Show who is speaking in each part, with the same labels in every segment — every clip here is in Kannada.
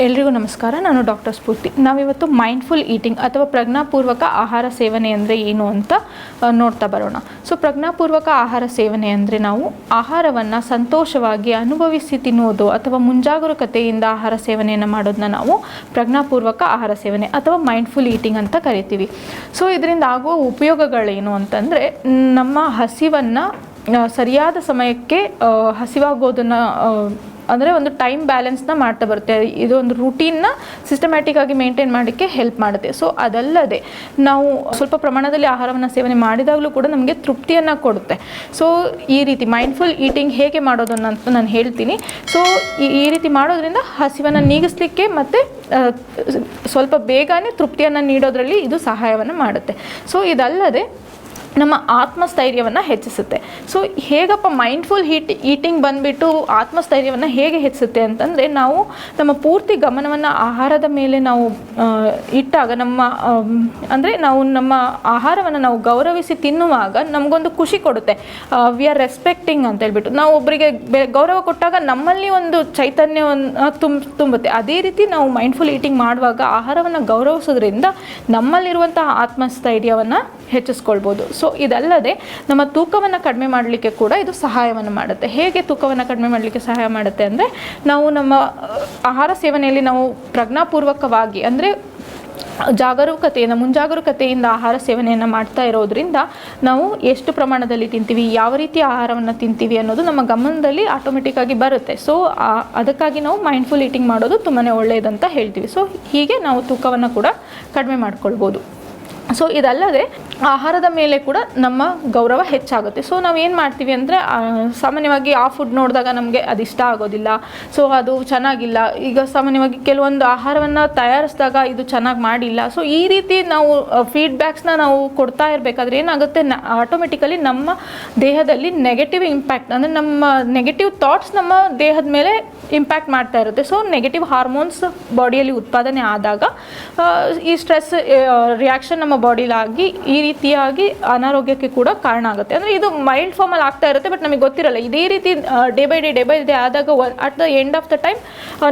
Speaker 1: ಎಲ್ರಿಗೂ ನಮಸ್ಕಾರ. ನಾನು ಡಾಕ್ಟರ್ ಸ್ಫೂರ್ತಿ. ನಾವಿವತ್ತು ಮೈಂಡ್ಫುಲ್ ಈಟಿಂಗ್ ಅಥವಾ ಪ್ರಜ್ಞಾಪೂರ್ವಕ ಆಹಾರ ಸೇವನೆ ಅಂದರೆ ಏನು ಅಂತ ನೋಡ್ತಾ ಬರೋಣ. ಸೊ, ಪ್ರಜ್ಞಾಪೂರ್ವಕ ಆಹಾರ ಸೇವನೆ ಅಂದರೆ ನಾವು ಆಹಾರವನ್ನು ಸಂತೋಷವಾಗಿ ಅನುಭವಿಸಿ ತಿನ್ನುವುದು ಅಥವಾ ಮುಂಜಾಗರೂಕತೆಯಿಂದ ಆಹಾರ ಸೇವನೆಯನ್ನು ಮಾಡೋದನ್ನ ನಾವು ಪ್ರಜ್ಞಾಪೂರ್ವಕ ಆಹಾರ ಸೇವನೆ ಅಥವಾ ಮೈಂಡ್ಫುಲ್ ಈಟಿಂಗ್ ಅಂತ ಕರಿತೀವಿ. ಸೊ, ಇದರಿಂದ ಆಗುವ ಉಪಯೋಗಗಳೇನು ಅಂತಂದರೆ, ನಮ್ಮ ಹಸಿವನ್ನು ಸರಿಯಾದ ಸಮಯಕ್ಕೆ ಹಸಿವಾಗೋದನ್ನು ಅಂದರೆ ಒಂದು ಟೈಮ್ ಬ್ಯಾಲೆನ್ಸ್ನ ಮಾಡ್ತಾ ಬರುತ್ತೆ. ಇದು ಒಂದು ರೂಟೀನ್ನ ಸಿಸ್ಟಮ್ಯಾಟಿಕ್ ಆಗಿ ಮೇಂಟೈನ್ ಮಾಡೋಕ್ಕೆ ಹೆಲ್ಪ್ ಮಾಡುತ್ತೆ. ಸೊ ಅದಲ್ಲದೆ ನಾವು ಸ್ವಲ್ಪ ಪ್ರಮಾಣದಲ್ಲಿ ಆಹಾರವನ್ನು ಸೇವನೆ ಮಾಡಿದಾಗಲೂ ಕೂಡ ನಮಗೆ ತೃಪ್ತಿಯನ್ನು ಕೊಡುತ್ತೆ. ಸೊ ಈ ರೀತಿ ಮೈಂಡ್ಫುಲ್ ಈಟಿಂಗ್ ಹೇಗೆ ಮಾಡೋದು ಅಂತ ನಾನು ಹೇಳ್ತೀನಿ. ಸೊ ಈ ರೀತಿ ಮಾಡೋದ್ರಿಂದ ಹಸಿವನ್ನು ನೀಗಿಸ್ಲಿಕ್ಕೆ ಮತ್ತು ಸ್ವಲ್ಪ ಬೇಗನೆ ತೃಪ್ತಿಯನ್ನು ನೀಡೋದ್ರಲ್ಲಿ ಇದು ಸಹಾಯವನ್ನು ಮಾಡುತ್ತೆ. ಸೊ ಇದಲ್ಲದೆ ನಮ್ಮ ಆತ್ಮಸ್ಥೈರ್ಯವನ್ನು ಹೆಚ್ಚಿಸುತ್ತೆ. ಸೊ ಹೇಗಪ್ಪ ಮೈಂಡ್ಫುಲ್ ಹೀಟ್ ಈಟಿಂಗ್ ಬಂದುಬಿಟ್ಟು ಆತ್ಮಸ್ಥೈರ್ಯವನ್ನು ಹೇಗೆ ಹೆಚ್ಚಿಸುತ್ತೆ ಅಂತಂದರೆ, ನಾವು ನಮ್ಮ ಪೂರ್ತಿ ಗಮನವನ್ನು ಆಹಾರದ ಮೇಲೆ ನಾವು ಇಟ್ಟಾಗ ನಮ್ಮ ಅಂದರೆ ನಾವು ನಮ್ಮ ಆಹಾರವನ್ನು ನಾವು ಗೌರವಿಸಿ ತಿನ್ನುವಾಗ ನಮಗೊಂದು ಖುಷಿ ಕೊಡುತ್ತೆ. ವಿ ಆರ್ ರೆಸ್ಪೆಕ್ಟಿಂಗ್ ಅಂತ ಹೇಳ್ಬಿಟ್ಟು. ನಾವು ಒಬ್ಬರಿಗೆ ಗೌರವ ಕೊಟ್ಟಾಗ ನಮ್ಮಲ್ಲಿ ಒಂದು ಚೈತನ್ಯವನ್ನು ತುಂಬ ತುಂಬುತ್ತೆ. ಅದೇ ರೀತಿ ನಾವು ಮೈಂಡ್ಫುಲ್ ಈಟಿಂಗ್ ಮಾಡುವಾಗ ಆಹಾರವನ್ನು ಗೌರವಿಸೋದ್ರಿಂದ ನಮ್ಮಲ್ಲಿರುವಂತಹ ಆತ್ಮಸ್ಥೈರ್ಯವನ್ನು ಹೆಚ್ಚಿಸ್ಕೊಳ್ಬೋದು. ಸೊ ಇದಲ್ಲದೆ ನಮ್ಮ ತೂಕವನ್ನು ಕಡಿಮೆ ಮಾಡಲಿಕ್ಕೆ ಕೂಡ ಇದು ಸಹಾಯವನ್ನು ಮಾಡುತ್ತೆ. ಹೇಗೆ ತೂಕವನ್ನು ಕಡಿಮೆ ಮಾಡಲಿಕ್ಕೆ ಸಹಾಯ ಮಾಡುತ್ತೆ ಅಂದರೆ ನಾವು ನಮ್ಮ ಆಹಾರ ಸೇವನೆಯಲ್ಲಿ ನಾವು ಪ್ರಜ್ಞಾಪೂರ್ವಕವಾಗಿ ಅಂದರೆ ಜಾಗರೂಕತೆಯಿಂದ, ಮುಂಜಾಗರೂಕತೆಯಿಂದ ಆಹಾರ ಸೇವನೆಯನ್ನು ಮಾಡ್ತಾ ಇರೋದ್ರಿಂದ ನಾವು ಎಷ್ಟು ಪ್ರಮಾಣದಲ್ಲಿ ತಿಂತೀವಿ, ಯಾವ ರೀತಿ ಆಹಾರವನ್ನು ತಿಂತೀವಿ ಅನ್ನೋದು ನಮ್ಮ ಗಮನದಲ್ಲಿ ಆಟೋಮೆಟಿಕ್ಕಾಗಿ ಬರುತ್ತೆ. ಸೊ ಅದಕ್ಕಾಗಿ ನಾವು ಮೈಂಡ್ಫುಲ್ ಈಟಿಂಗ್ ಮಾಡೋದು ತುಂಬಾ ಒಳ್ಳೆಯದಂತ ಹೇಳ್ತೀವಿ. ಸೊ ಹೀಗೆ ನಾವು ತೂಕವನ್ನು ಕೂಡ ಕಡಿಮೆ ಮಾಡ್ಕೊಳ್ಬೋದು. ಸೊ ಇದಲ್ಲದೆ ಆಹಾರದ ಮೇಲೆ ಕೂಡ ನಮ್ಮ ಗೌರವ ಹೆಚ್ಚಾಗುತ್ತೆ. ಸೊ ನಾವು ಏನು ಮಾಡ್ತೀವಿ ಅಂದರೆ ಸಾಮಾನ್ಯವಾಗಿ ಆ ಫುಡ್ ನೋಡಿದಾಗ ನಮಗೆ ಅದು ಇಷ್ಟ ಆಗೋದಿಲ್ಲ. ಸೊ ಅದು ಚೆನ್ನಾಗಿಲ್ಲ. ಈಗ ಸಾಮಾನ್ಯವಾಗಿ ಕೆಲವೊಂದು ಆಹಾರವನ್ನು ತಯಾರಿಸಿದಾಗ ಇದು ಚೆನ್ನಾಗಿ ಮಾಡಿಲ್ಲ. ಸೊ ಈ ರೀತಿ ನಾವು ಫೀಡ್ಬ್ಯಾಕ್ಸ್ನ ನಾವು ಕೊಡ್ತಾ ಇರಬೇಕಾದ್ರೆ ಏನಾಗುತ್ತೆ ಆಟೋಮೆಟಿಕಲಿ ನಮ್ಮ ದೇಹದಲ್ಲಿ ನೆಗೆಟಿವ್ ಇಂಪ್ಯಾಕ್ಟ್ ಅಂದರೆ ನಮ್ಮ ನೆಗೆಟಿವ್ ಥಾಟ್ಸ್ ನಮ್ಮ ದೇಹದ ಮೇಲೆ ಇಂಪ್ಯಾಕ್ಟ್ ಮಾಡ್ತಾ ಇರುತ್ತೆ. ಸೊ ನೆಗೆಟಿವ್ ಹಾರ್ಮೋನ್ಸ್ ಬಾಡಿಯಲ್ಲಿ ಉತ್ಪಾದನೆ ಆದಾಗ ಈ ಸ್ಟ್ರೆಸ್ ರಿಯಾಕ್ಷನ್ ನಮ್ಮ ಬಾಡಿಲಾಗಿ ಈ ರೀತಿಯಾಗಿ ಅನಾರೋಗ್ಯಕ್ಕೆ ಕೂಡ ಕಾರಣ ಆಗುತ್ತೆ. ಅಂದರೆ ಇದು ಮೈಲ್ಡ್ ಫಾರ್ಮಲ್ಲಿ ಆಗ್ತಾ ಇರುತ್ತೆ ಬಟ್ ನಮಗೆ ಗೊತ್ತಿರಲ್ಲ. ಇದೇ ರೀತಿ day by day day by day ಆದಾಗ at the end of the time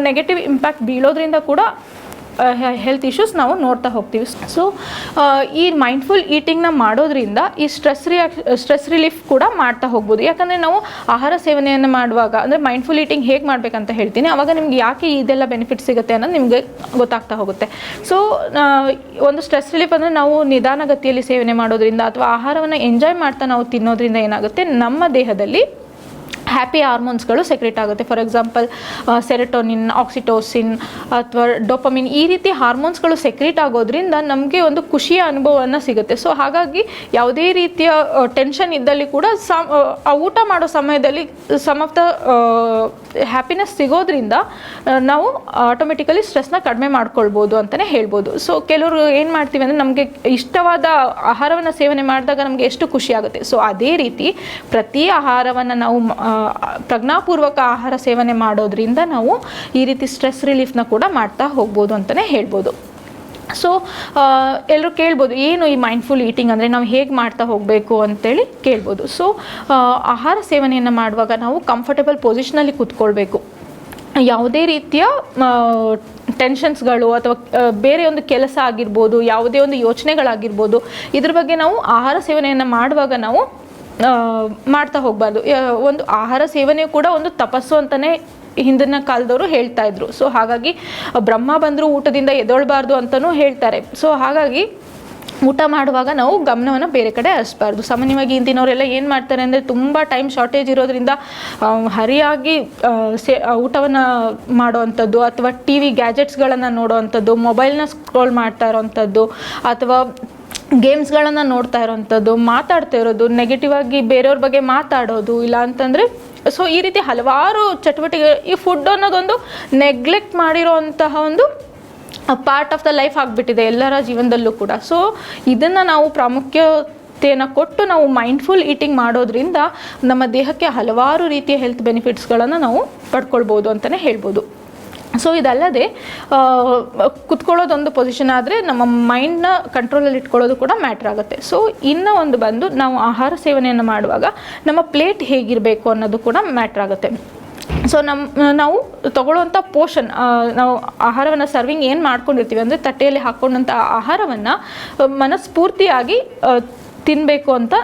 Speaker 1: negative impact ಬೀಳೋದ್ರಿಂದ ಕೂಡ ಹೆಲ್ತ್ ಇಶ್ಯೂಸ್ ನಾವು ನೋಡ್ತಾ ಹೋಗ್ತೀವಿ. ಸೊ ಈ ಮೈಂಡ್ಫುಲ್ ಈಟಿಂಗ್ನ ಮಾಡೋದ್ರಿಂದ ಈ ಸ್ಟ್ರೆಸ್ ರಿಯಾಕ್ ಸ್ಟ್ರೆಸ್ ರಿಲೀಫ್ ಕೂಡ ಮಾಡ್ತಾ ಹೋಗ್ಬೋದು. ಯಾಕಂದರೆ ನಾವು ಆಹಾರ ಸೇವನೆಯನ್ನು ಮಾಡುವಾಗ, ಅಂದರೆ ಮೈಂಡ್ಫುಲ್ ಈಟಿಂಗ್ ಹೇಗೆ ಮಾಡಬೇಕಂತ ಹೇಳ್ತೀನಿ. ಆವಾಗ ನಿಮ್ಗೆ ಯಾಕೆ ಇದೆಲ್ಲ ಬೆನಿಫಿಟ್ ಸಿಗುತ್ತೆ ಅನ್ನೋದು ನಿಮಗೆ ಗೊತ್ತಾಗ್ತಾ ಹೋಗುತ್ತೆ. ಸೊ ಒಂದು ಸ್ಟ್ರೆಸ್ ರಿಲೀಫ್ ಅಂದರೆ ನಾವು ನಿಧಾನಗತಿಯಲ್ಲಿ ಸೇವನೆ ಮಾಡೋದ್ರಿಂದ ಅಥವಾ ಆಹಾರವನ್ನು ಎಂಜಾಯ್ ಮಾಡ್ತಾ ನಾವು ತಿನ್ನೋದ್ರಿಂದ ಏನಾಗುತ್ತೆ? ನಮ್ಮ ದೇಹದಲ್ಲಿ ಹ್ಯಾಪಿ ಹಾರ್ಮೋನ್ಸ್ಗಳು ಸೆಕ್ರೆಟ್ ಆಗುತ್ತೆ. ಫಾರ್ ಎಕ್ಸಾಂಪಲ್ ಸೆರೆಟೋನಿನ್, ಆಕ್ಸಿಟೋಸಿನ್ ಅಥವಾ ಡೋಪಮಿನ್ ಈ ರೀತಿ ಹಾರ್ಮೋನ್ಸ್ಗಳು ಸೆಕ್ರೆಟ್ ಆಗೋದ್ರಿಂದ ನಮಗೆ ಒಂದು ಖುಷಿಯ ಅನುಭವವನ್ನು ಸಿಗುತ್ತೆ. ಸೊ, ಹಾಗಾಗಿ ಯಾವುದೇ ರೀತಿಯ ಟೆನ್ಷನ್ ಇದ್ದಲ್ಲಿ ಕೂಡ ಸಮ್ ಊಟ ಮಾಡೋ ಸಮಯದಲ್ಲಿ ಸಮ್ ಆಫ್ ದ ಹ್ಯಾಪಿನೆಸ್ ಸಿಗೋದ್ರಿಂದ ನಾವು ಆಟೋಮೆಟಿಕಲಿ ಸ್ಟ್ರೆಸ್ನ ಕಡಿಮೆ ಮಾಡ್ಕೊಳ್ಬೋದು ಅಂತಲೇ ಹೇಳ್ಬೋದು. ಸೊ, ಕೆಲವರು ಏನು ಮಾಡ್ತೀವಿ ಅಂದರೆ ನಮಗೆ ಇಷ್ಟವಾದ ಆಹಾರವನ್ನು ಸೇವನೆ ಮಾಡಿದಾಗ ನಮಗೆ ಎಷ್ಟು ಖುಷಿ ಆಗುತ್ತೆ. ಸೊ, ಅದೇ ರೀತಿ ಪ್ರತಿ ಆಹಾರವನ್ನು ನಾವು ಪ್ರಜ್ಞಾಪೂರ್ವಕ ಆಹಾರ ಸೇವನೆ ಮಾಡೋದ್ರಿಂದ ನಾವು ಈ ರೀತಿ ಸ್ಟ್ರೆಸ್ ರಿಲೀಫ್ನ ಕೂಡ ಮಾಡ್ತಾ ಹೋಗ್ಬೋದು ಅಂತಲೇ ಹೇಳ್ಬೋದು. ಸೊ ಎಲ್ಲರೂ ಕೇಳ್ಬೋದು, ಏನು ಈ ಮೈಂಡ್ಫುಲ್ ಈಟಿಂಗ್ ಅಂದರೆ ನಾವು ಹೇಗೆ ಮಾಡ್ತಾ ಹೋಗಬೇಕು ಅಂತೇಳಿ ಕೇಳ್ಬೋದು. ಸೊ ಆಹಾರ ಸೇವನೆಯನ್ನು ಮಾಡುವಾಗ ನಾವು ಕಂಫರ್ಟಬಲ್ ಪೊಸಿಷನಲ್ಲಿ ಕೂತ್ಕೊಳ್ಬೇಕು. ಯಾವುದೇ ರೀತಿಯ ಟೆನ್ಷನ್ಸ್ಗಳು ಅಥವಾ ಬೇರೆ ಒಂದು ಕೆಲಸ ಆಗಿರ್ಬೋದು, ಯಾವುದೇ ಒಂದು ಯೋಚನೆಗಳಾಗಿರ್ಬೋದು, ಇದ್ರ ಬಗ್ಗೆ ನಾವು ಆಹಾರ ಸೇವನೆಯನ್ನು ಮಾಡುವಾಗ ನಾವು ಮಾಡ್ತಾ ಹೋಗಬಾರ್ದು. ಒಂದು ಆಹಾರ ಸೇವನೆ ಕೂಡ ಒಂದು ತಪಸ್ಸು ಅಂತಲೇ ಹಿಂದಿನ ಕಾಲದವರು ಹೇಳ್ತಾ ಇದ್ರು. ಸೊ ಹಾಗಾಗಿ ಬ್ರಹ್ಮ ಬಂದರೂ ಊಟದಿಂದ ಎದೊಳ್ಬಾರ್ದು ಅಂತಲೂ ಹೇಳ್ತಾರೆ. ಸೊ ಹಾಗಾಗಿ, ಊಟ ಮಾಡುವಾಗ ನಾವು ಗಮನವನ್ನು ಬೇರೆ ಕಡೆ ಹರಿಸ್ಬಾರ್ದು. ಸಾಮಾನ್ಯವಾಗಿ ಇಂದಿನವರೆಲ್ಲ ಏನು ಮಾಡ್ತಾರೆ ಅಂದರೆ ತುಂಬ ಟೈಮ್ ಶಾರ್ಟೇಜ್ ಇರೋದ್ರಿಂದ ಹರಿಯಾಗಿ ಸೇ ಊಟವನ್ನು ಮಾಡೋವಂಥದ್ದು ಅಥವಾ ಟಿ ವಿ ಗ್ಯಾಜೆಟ್ಸ್ಗಳನ್ನು ನೋಡೋವಂಥದ್ದು ಮೊಬೈಲ್ನ ಸ್ಕ್ರೋಲ್ ಮಾಡ್ತಾ ಇರೋವಂಥದ್ದು, ಅಥವಾ ಗೇಮ್ಸ್ಗಳನ್ನು ನೋಡ್ತಾ ಇರೋವಂಥದ್ದು ಮಾತಾಡ್ತಾ ಇರೋದು ನೆಗೆಟಿವ್ ಆಗಿ ಬೇರೆಯವ್ರ ಬಗ್ಗೆ ಮಾತಾಡೋದು, ಇಲ್ಲ ಅಂತಂದರೆ ಸೊ ಈ ರೀತಿ ಹಲವಾರು ಚಟುವಟಿಕೆ, ಈ ಫುಡ್ ಅನ್ನೋದೊಂದು ನೆಗ್ಲೆಕ್ಟ್ ಮಾಡಿರೋವಂತಹ ಒಂದು ಪಾರ್ಟ್ ಆಫ್ ದ ಲೈಫ್ ಆಗಿಬಿಟ್ಟಿದೆ ಎಲ್ಲರ ಜೀವನದಲ್ಲೂ ಕೂಡ. ಸೊ ಇದನ್ನು ನಾವು ಪ್ರಾಮುಖ್ಯತೆಯನ್ನು ಕೊಟ್ಟು ನಾವು ಮೈಂಡ್ಫುಲ್ ಈಟಿಂಗ್ ಮಾಡೋದ್ರಿಂದ ನಮ್ಮ ದೇಹಕ್ಕೆ ಹಲವಾರು ರೀತಿಯ ಹೆಲ್ತ್ ಬೆನಿಫಿಟ್ಸ್ಗಳನ್ನು ನಾವು ಪಡ್ಕೊಳ್ಬೋದು ಅಂತಲೇ ಹೇಳ್ಬೋದು. ಸೊ ಇದಲ್ಲದೆ ಕುತ್ಕೊಳ್ಳೋದೊಂದು ಪೊಸಿಷನ್ ಆದರೆ ನಮ್ಮ ಮೈಂಡ್ನ ಕಂಟ್ರೋಲಲ್ಲಿ ಇಟ್ಕೊಳ್ಳೋದು ಕೂಡ ಮ್ಯಾಟ್ರ್ ಆಗುತ್ತೆ. ಸೊ ಇನ್ನು ಒಂದು ಬಂದು ನಾವು ಆಹಾರ ಸೇವನೆಯನ್ನು ಮಾಡುವಾಗ ನಮ್ಮ ಪ್ಲೇಟ್ ಹೇಗಿರಬೇಕು ಅನ್ನೋದು ಕೂಡ ಮ್ಯಾಟ್ರ್ ಆಗುತ್ತೆ. ಸೊ ನಮ್ಮ ನಾವು ತಗೊಳ್ಳುವಂಥ ಪೋಷನ್ ನಾವು ಆಹಾರವನ್ನು ಸರ್ವಿಂಗ್ ಏನು ಮಾಡ್ಕೊಂಡಿರ್ತೀವಿ ಅಂದರೆ ತಟ್ಟೆಯಲ್ಲಿ ಹಾಕ್ಕೊಂಡಂಥ ಆಹಾರವನ್ನು ಮನಸ್ಫೂರ್ತಿಯಾಗಿ ತಿನ್ನಬೇಕು ಅಂತ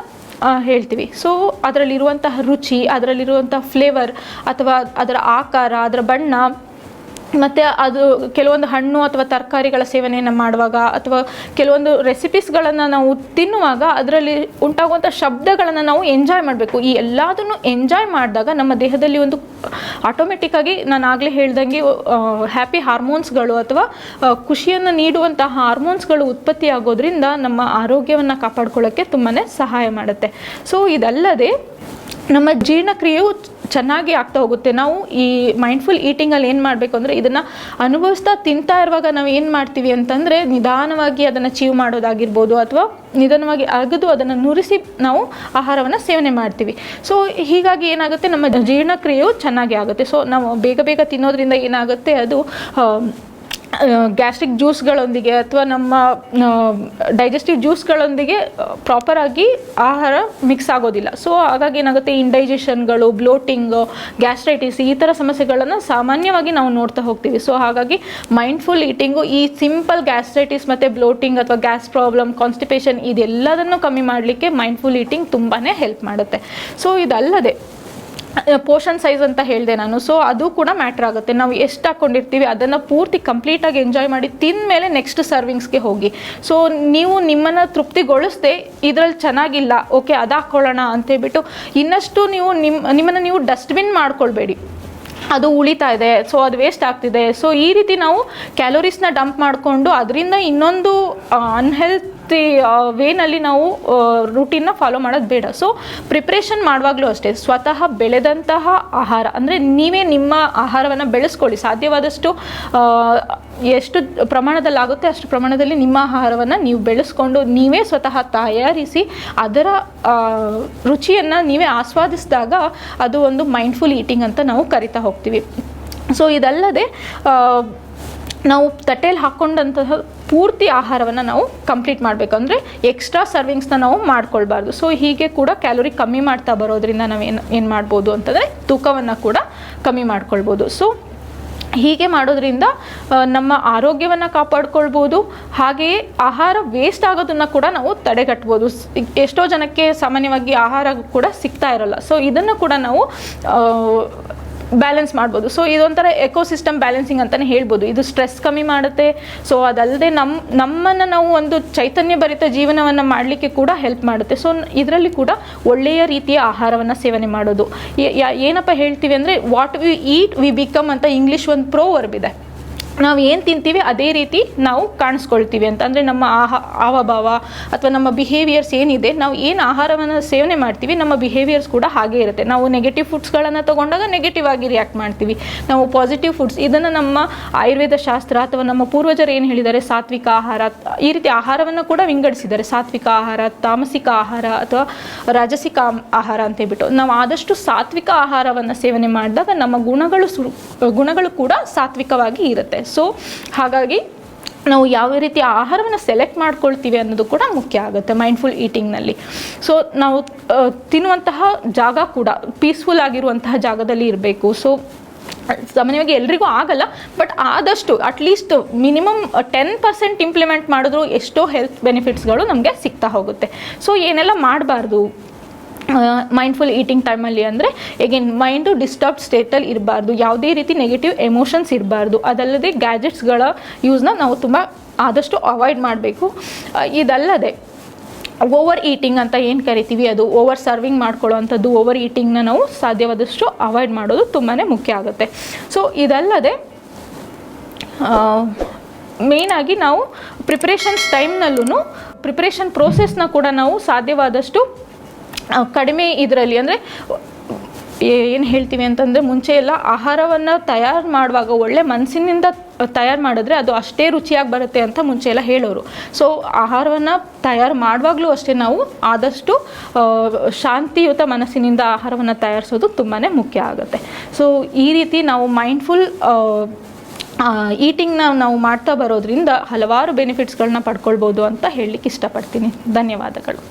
Speaker 1: ಹೇಳ್ತೀವಿ. ಸೊ ಅದರಲ್ಲಿರುವಂತಹ ರುಚಿ ಅದರಲ್ಲಿರುವಂಥ ಫ್ಲೇವರ್ ಅಥವಾ ಅದರ ಆಕಾರ, ಅದರ ಬಣ್ಣ ಮತ್ತು ಅದು ಕೆಲವೊಂದು ಹಣ್ಣು ಅಥವಾ ತರಕಾರಿಗಳ ಸೇವನೆಯನ್ನು ಮಾಡುವಾಗ ಅಥವಾ ಕೆಲವೊಂದು ರೆಸಿಪೀಸ್ಗಳನ್ನು ನಾವು ತಿನ್ನುವಾಗ ಅದರಲ್ಲಿ ಉಂಟಾಗುವಂಥ ಶಬ್ದಗಳನ್ನು ನಾವು ಎಂಜಾಯ್ ಮಾಡಬೇಕು. ಈ ಎಲ್ಲದನ್ನು ಎಂಜಾಯ್ ಮಾಡಿದಾಗ ನಮ್ಮ ದೇಹದಲ್ಲಿ ಒಂದು ಆಟೋಮೆಟಿಕ್ಕಾಗಿ ನಾನು ಆಗಲೇ ಹೇಳ್ದಂಗೆ ಹ್ಯಾಪಿ ಹಾರ್ಮೋನ್ಸ್ಗಳು ಅಥವಾ ಖುಷಿಯನ್ನು ನೀಡುವಂಥ ಹಾರ್ಮೋನ್ಸ್ಗಳು ಉತ್ಪತ್ತಿ ಆಗೋದ್ರಿಂದ ನಮ್ಮ ಆರೋಗ್ಯವನ್ನು ಕಾಪಾಡ್ಕೊಳ್ಳೋಕ್ಕೆ ತುಂಬಾ ಸಹಾಯ ಮಾಡುತ್ತೆ. ಸೊ ಇದಲ್ಲದೆ ನಮ್ಮ ಜೀರ್ಣಕ್ರಿಯೆಯು ಚೆನ್ನಾಗಿ ಆಗ್ತಾ ಹೋಗುತ್ತೆ. ನಾವು ಈ ಮೈಂಡ್ಫುಲ್ ಈಟಿಂಗಲ್ಲಿ ಏನು ಮಾಡಬೇಕು ಅಂದರೆ ಇದನ್ನು ಅನುಭವಿಸ್ತಾ ತಿಂತಾ ಇರುವಾಗ ನಾವು ಏನು ಮಾಡ್ತೀವಿ ಅಂತಂದರೆ ನಿಧಾನವಾಗಿ ಅದನ್ನು ಚೀವ್ ಮಾಡೋದಾಗಿರ್ಬೋದು ಅಥವಾ ನಿಧಾನವಾಗಿ ಅಗದು ಅದನ್ನು ನುರಿಸಿ ನಾವು ಆಹಾರವನ್ನು ಸೇವನೆ ಮಾಡ್ತೀವಿ. ಸೊ ಹೀಗಾಗಿ ಏನಾಗುತ್ತೆ ನಮ್ಮ ಜೀರ್ಣಕ್ರಿಯೆಯು ಚೆನ್ನಾಗಿ ಆಗುತ್ತೆ. ಸೊ ನಾವು ಬೇಗ ಬೇಗ ತಿನ್ನೋದ್ರಿಂದ ಏನಾಗುತ್ತೆ ಅದು ಗ್ಯಾಸ್ಟ್ರಿಕ್ ಜ್ಯೂಸ್ಗಳೊಂದಿಗೆ ಅಥವಾ ನಮ್ಮ ಡೈಜೆಸ್ಟಿವ್ ಜ್ಯೂಸ್ಗಳೊಂದಿಗೆ ಪ್ರಾಪರಾಗಿ ಆಹಾರ ಮಿಕ್ಸ್ ಆಗೋದಿಲ್ಲ. ಸೊ ಹಾಗಾಗಿ ಏನಾಗುತ್ತೆ ಇಂಡೈಜೆಷನ್ಗಳು ಬ್ಲೋಟಿಂಗು ಗ್ಯಾಸ್ಟ್ರೈಟಿಸ್ ಈ ಥರ ಸಮಸ್ಯೆಗಳನ್ನು ಸಾಮಾನ್ಯವಾಗಿ ನಾವು ನೋಡ್ತಾ ಹೋಗ್ತೀವಿ. ಸೊ ಹಾಗಾಗಿ ಮೈಂಡ್ಫುಲ್ ಈಟಿಂಗು ಈ ಸಿಂಪಲ್ ಗ್ಯಾಸ್ಟ್ರೈಟಿಸ್ ಮತ್ತು ಬ್ಲೋಟಿಂಗ್ ಅಥವಾ ಗ್ಯಾಸ್ ಪ್ರಾಬ್ಲಮ್ ಕಾನ್ಸ್ಟಿಪೇಷನ್ ಇದೆಲ್ಲದನ್ನು ಕಮ್ಮಿ ಮಾಡಲಿಕ್ಕೆ ಮೈಂಡ್ಫುಲ್ ಈಟಿಂಗ್ ತುಂಬಾ ಹೆಲ್ಪ್ ಮಾಡುತ್ತೆ. ಸೊ ಇದಲ್ಲದೆ ಪೋರ್ಷನ್ ಸೈಜ್ ಅಂತ ಹೇಳಿದೆ ನಾನು. ಸೊ ಅದು ಕೂಡ ಮ್ಯಾಟ್ರ್ ಆಗುತ್ತೆ. ನಾವು ಎಷ್ಟು ಹಾಕ್ಕೊಂಡಿರ್ತೀವಿ ಅದನ್ನು ಪೂರ್ತಿ ಕಂಪ್ಲೀಟಾಗಿ ಎಂಜಾಯ್ ಮಾಡಿ ತಿಂದಮೇಲೆ ನೆಕ್ಸ್ಟ್ ಸರ್ವಿಂಗ್ಸ್ಗೆ ಹೋಗಿ. ಸೊ ನೀವು ನಿಮ್ಮನ್ನು ತೃಪ್ತಿಗೊಳಿಸದೆ ಇದರಲ್ಲಿ ಚೆನ್ನಾಗಿಲ್ಲ ಓಕೆ ಅದು ಹಾಕ್ಕೊಳ್ಳೋಣ ಅಂತೇಳ್ಬಿಟ್ಟು ಇನ್ನಷ್ಟು ನೀವು ನಿಮ್ಮ ನಿಮ್ಮನ್ನು ನೀವು ಡಸ್ಟ್ಬಿನ್ ಮಾಡ್ಕೊಳ್ಬೇಡಿ. ಅದು ಉಳಿತಾ ಇದೆ ಸೊ ಅದು ವೇಸ್ಟ್ ಆಗ್ತಿದೆ. ಸೊ ಈ ರೀತಿ ನಾವು ಕ್ಯಾಲೋರೀಸ್ನ ಡಂಪ್ ಮಾಡಿಕೊಂಡು, ಅದರಿಂದ ಇನ್ನೊಂದು ಅನ್ಹೆಲ್ತಿ ವೇನಲ್ಲಿ ನಾವು ರೂಟೀನ್ನ ಫಾಲೋ ಮಾಡೋದು ಬೇಡ. ಸೊ ಪ್ರಿಪ್ರೇಷನ್ ಮಾಡುವಾಗಲೂ ಅಷ್ಟೇ, ಸ್ವತಃ ಬೆಳೆದಂತಹ ಆಹಾರ, ಅಂದರೆ ನೀವೇ ನಿಮ್ಮ ಆಹಾರವನ್ನು ಬೆಳೆಸ್ಕೊಳ್ಳಿ. ಸಾಧ್ಯವಾದಷ್ಟು ಎಷ್ಟು ಪ್ರಮಾಣದಲ್ಲಿ ಆಗುತ್ತೆ ಅಷ್ಟು ಪ್ರಮಾಣದಲ್ಲಿ ನಿಮ್ಮ ಆಹಾರವನ್ನು ನೀವು ಬೆಳೆಸ್ಕೊಂಡು ನೀವೇ ಸ್ವತಃ ತಯಾರಿಸಿ ಅದರ ರುಚಿಯನ್ನು ನೀವೇ ಆಸ್ವಾದಿಸಿದಾಗ ಅದು ಒಂದು ಮೈಂಡ್ಫುಲ್ ಈಟಿಂಗ್ ಅಂತ ನಾವು ಕರಿತಾ ಹೋಗ್ತೀವಿ. ಸೊ ಇದಲ್ಲದೆ ನಾವು ತಟ್ಟೆಯಲ್ಲಿ ಹಾಕ್ಕೊಂಡಂತಹ ಪೂರ್ತಿ ಆಹಾರವನ್ನು ನಾವು ಕಂಪ್ಲೀಟ್ ಮಾಡಬೇಕು. ಅಂದರೆ ಎಕ್ಸ್ಟ್ರಾ ಸರ್ವಿಂಗ್ಸ್ನ ನಾವು ಮಾಡ್ಕೊಳ್ಬಾರ್ದು. ಸೊ ಹೀಗೆ ಕೂಡ ಕ್ಯಾಲೋರಿ ಕಮ್ಮಿ ಮಾಡ್ತಾ ಬರೋದ್ರಿಂದ ನಾವು ಏನು ಏನು ಮಾಡ್ಬೋದು ಅಂತಂದರೆ ತೂಕವನ್ನು ಕೂಡ ಕಮ್ಮಿ ಮಾಡ್ಕೊಳ್ಬೋದು. ಸೊ ಹೀಗೆ ಮಾಡೋದ್ರಿಂದ ನಮ್ಮ ಆರೋಗ್ಯವನ್ನು ಕಾಪಾಡ್ಕೊಳ್ಬೋದು. ಹಾಗೆಯೇ ಆಹಾರ ವೇಸ್ಟ್ ಆಗೋದನ್ನು ಕೂಡ ನಾವು ತಡೆಗಟ್ಬೋದು. ಎಷ್ಟೋ ಜನಕ್ಕೆ ಸಾಮಾನ್ಯವಾಗಿ ಆಹಾರ ಕೂಡ ಸಿಗ್ತಾ ಇರಲ್ಲ. ಸೊ ಇದನ್ನು ಕೂಡ ನಾವು ಬ್ಯಾಲೆನ್ಸ್ ಮಾಡ್ಬೋದು. ಸೊ ಇದೊಂಥರ ಎಕೋಸಿಸ್ಟಮ್ ಬ್ಯಾಲೆನ್ಸಿಂಗ್ ಅಂತಲೇ ಹೇಳ್ಬೋದು. ಇದು ಸ್ಟ್ರೆಸ್ ಕಮ್ಮಿ ಮಾಡುತ್ತೆ. ಸೊ ಅದಲ್ಲದೆ ನಮ್ಮ ನಮ್ಮನ್ನು ನಾವು ಒಂದು ಚೈತನ್ಯ ಭರಿತ ಜೀವನವನ್ನು ಮಾಡಲಿಕ್ಕೆ ಕೂಡ ಹೆಲ್ಪ್ ಮಾಡುತ್ತೆ. ಸೊ ಇದರಲ್ಲಿ ಕೂಡ ಒಳ್ಳೆಯ ರೀತಿಯ ಆಹಾರವನ್ನು ಸೇವನೆ ಮಾಡೋದು. ಏನಪ್ಪ ಹೇಳ್ತೀವಿ ಅಂದರೆ what we eat we become ಅಂತ ಇಂಗ್ಲೀಷ್ ಒಂದು ಪ್ರೋವರ್ಬ್ ಇದೆ. ನಾವು ಏನು ತಿಂತೀವಿ, ಅದೇ ರೀತಿ ನಾವು ಕಾಣಿಸ್ಕೊಳ್ತೀವಿ ಅಂತ. ಅಂದರೆ ನಮ್ಮ ಆಹ, ಹಾವಭಾವ ಅಥವಾ ನಮ್ಮ ಬಿಹೇವಿಯರ್ಸ್ ಏನಿದೆ, ನಾವು ಏನು ಆಹಾರವನ್ನು ಸೇವನೆ ಮಾಡ್ತೀವಿ, ನಮ್ಮ ಬಿಹೇವಿಯರ್ಸ್ ಕೂಡ ಹಾಗೆ ಇರುತ್ತೆ. ನಾವು ನೆಗೆಟಿವ್ ಫುಡ್ಸ್ಗಳನ್ನು ತಗೊಂಡಾಗ ನೆಗೆಟಿವ್ ಆಗಿ ರಿಯಾಕ್ಟ್ ಮಾಡ್ತೀವಿ. ನಾವು ಪಾಸಿಟಿವ್ ಫುಡ್ಸ್ ಇದನ್ನು ನಮ್ಮ ಆಯುರ್ವೇದ ಶಾಸ್ತ್ರ ಅಥವಾ ನಮ್ಮ ಪೂರ್ವಜರು ಏನು ಹೇಳಿದ್ದಾರೆ, ಸಾತ್ವಿಕ ಆಹಾರ, ಈ ರೀತಿ ಆಹಾರವನ್ನು ಕೂಡ ವಿಂಗಡಿಸಿದ್ದಾರೆ. ಸಾತ್ವಿಕ ಆಹಾರ, ತಾಮಸಿಕ ಆಹಾರ ಅಥವಾ ರಾಜಸಿಕ ಆಹಾರ ಅಂತ ಹೇಳ್ಬಿಟ್ಟು. ನಾವು ಆದಷ್ಟು ಸಾತ್ವಿಕ ಆಹಾರವನ್ನು ಸೇವನೆ ಮಾಡಿದಾಗ ನಮ್ಮ ಗುಣಗಳು ಸು ಗುಣಗಳು ಕೂಡ ಸಾತ್ವಿಕವಾಗಿ ಇರುತ್ತೆ. ಸೊ ಹಾಗಾಗಿ ನಾವು ಯಾವ ರೀತಿ ಆಹಾರವನ್ನು ಸೆಲೆಕ್ಟ್ ಮಾಡ್ಕೊಳ್ತೀವಿ ಅನ್ನೋದು ಕೂಡ ಮುಖ್ಯ ಆಗುತ್ತೆ ಮೈಂಡ್ಫುಲ್ ಈಟಿಂಗ್ನಲ್ಲಿ ಸೊ ನಾವು ತಿನ್ನುವಂತಹ ಜಾಗ ಕೂಡ ಪೀಸ್ಫುಲ್ ಆಗಿರುವಂತಹ ಜಾಗದಲ್ಲಿ ಇರಬೇಕು. ಸೊ ಸಾಮಾನ್ಯವಾಗಿ ಎಲ್ರಿಗೂ ಆಗಲ್ಲ ಬಟ್ ಆದಷ್ಟು at least minimum ten percent implement ಮಾಡಿದ್ರು ಎಷ್ಟೋ ಹೆಲ್ತ್ ಬೆನಿಫಿಟ್ಸ್ಗಳು ನಮಗೆ ಸಿಗ್ತಾ ಹೋಗುತ್ತೆ. ಸೊ ಏನೆಲ್ಲ ಮಾಡಬಾರ್ದು? ಮೈಂಡ್ಫುಲ್ ಈಟಿಂಗ್ ಟೈಮಲ್ಲಿ ಅಂದರೆ ಎಗೇನ್ ಮೈಂಡು ಡಿಸ್ಟರ್ಬ್ ಸ್ಟೇಟಲ್ಲಿ ಇರಬಾರ್ದು. ಯಾವುದೇ ರೀತಿ ನೆಗೆಟಿವ್ ಎಮೋಷನ್ಸ್ ಇರಬಾರ್ದು. ಅದಲ್ಲದೆ ಗ್ಯಾಜೆಟ್ಸ್ಗಳ ಯೂಸ್ನ ನಾವು ತುಂಬ ಆದಷ್ಟು ಅವಾಯ್ಡ್ ಮಾಡಬೇಕು. ಇದಲ್ಲದೆ ಓವರ್ ಈಟಿಂಗ್ ಅಂತ ಏನು ಕರಿತೀವಿ? ಅದು ಓವರ್ ಸರ್ವಿಂಗ್ ಮಾಡ್ಕೊಳ್ಳೋವಂಥದ್ದು ಓವರ್ ಈಟಿಂಗ್ನ ನಾವು ಸಾಧ್ಯವಾದಷ್ಟು ಅವಾಯ್ಡ್ ಮಾಡೋದು ತುಂಬಾ ಮುಖ್ಯ ಆಗುತ್ತೆ. ಸೊ ಇದಲ್ಲದೆ ಮೇಯ್ನಾಗಿ ನಾವು ಪ್ರಿಪ್ರೇಷನ್ಸ್ ಟೈಮ್ನಲ್ಲೂ ಪ್ರಿಪ್ರೇಷನ್ ಪ್ರೋಸೆಸ್ನ ಕೂಡ ನಾವು ಸಾಧ್ಯವಾದಷ್ಟು ಕಡಿಮೆ ಇದರಲ್ಲಿ ಅಂದರೆ ಏನು ಹೇಳ್ತೀವಿ ಅಂತಂದರೆ ಮುಂಚೆ ಎಲ್ಲ ಆಹಾರವನ್ನು ತಯಾರು ಮಾಡುವಾಗ, ಒಳ್ಳೆ ಮನಸ್ಸಿನಿಂದ ತಯಾರು ಮಾಡಿದ್ರೆ ಅದು ಅಷ್ಟೇ ರುಚಿಯಾಗಿ ಬರುತ್ತೆ ಅಂತ ಮುಂಚೆ ಎಲ್ಲ ಹೇಳೋರು. ಸೊ ಆಹಾರವನ್ನು ತಯಾರು ಮಾಡುವಾಗಲೂ ಅಷ್ಟೇ ನಾವು ಆದಷ್ಟು ಶಾಂತಿಯುತ ಮನಸ್ಸಿನಿಂದ ಆಹಾರವನ್ನು ತಯಾರಿಸೋದು ತುಂಬಾ ಮುಖ್ಯ ಆಗುತ್ತೆ. ಸೊ ಈ ರೀತಿ ನಾವು ಮೈಂಡ್ಫುಲ್ ಈಟಿಂಗ್ನ ನಾವು ಮಾಡ್ತಾ ಬರೋದ್ರಿಂದ ಹಲವಾರು ಬೆನಿಫಿಟ್ಸ್ಗಳನ್ನ ಪಡ್ಕೊಳ್ಬೋದು ಅಂತ ಹೇಳಲಿಕ್ಕೆ ಇಷ್ಟಪಡ್ತೀನಿ. ಧನ್ಯವಾದಗಳು.